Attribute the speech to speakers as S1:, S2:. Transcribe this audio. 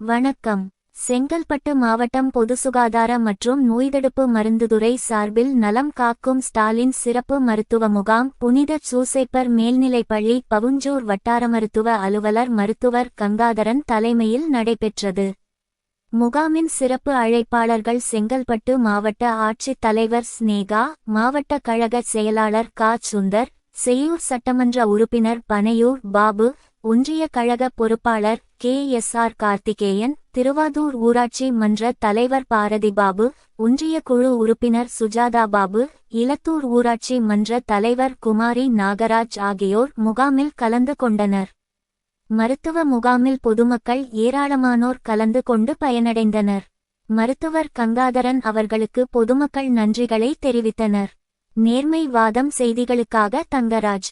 S1: வணக்கம். செங்கல்பட்டு மாவட்டம் பொது சுகாதார மற்றும் நோய்தடுப்பு மருந்துதுறை சார்பில் நலம் காக்கும் ஸ்டாலின் சிறப்பு மருத்துவ முகாம் புனித சூசைப்பர் மேல்நிலைப்பள்ளி பவுஞ்சூர் வட்டார மருத்துவ அலுவலர் மருத்துவர் கங்காதரன் தலைமையில் நடைபெற்றது. முகாமின் சிறப்பு அழைப்பாளர்கள் செங்கல்பட்டு மாவட்ட ஆட்சித் தலைவர் ஸ்னேகா மாவட்ட கழக செயலாளர் கா. சுந்தர் செய்யூர் சட்டமன்ற உறுப்பினர் பனையூர் பாபு ஒன்றிய கழக பொறுப்பாளர் K. S. R. Karthikeyan Thiruvadhur ஊராட்சி மன்ற தலைவர் பாரதி பாபு ஒன்றிய குழு உறுப்பினர் சுஜாதா பாபு இலத்தூர் ஊராட்சி மன்ற தலைவர் குமாரி நாகராஜ் ஆகியோர் முகாமில் கலந்து கொண்டனர். மருத்துவ முகாமில் பொதுமக்கள் ஏராளமானோர் கலந்து கொண்டு பயனடைந்தனர். மருத்துவர் கங்காதரன் அவர்களுக்கு பொதுமக்கள் நன்றிகளை தெரிவித்தனர். நேர்மை வாதம் செய்திகளுக்காக தங்கராஜ்.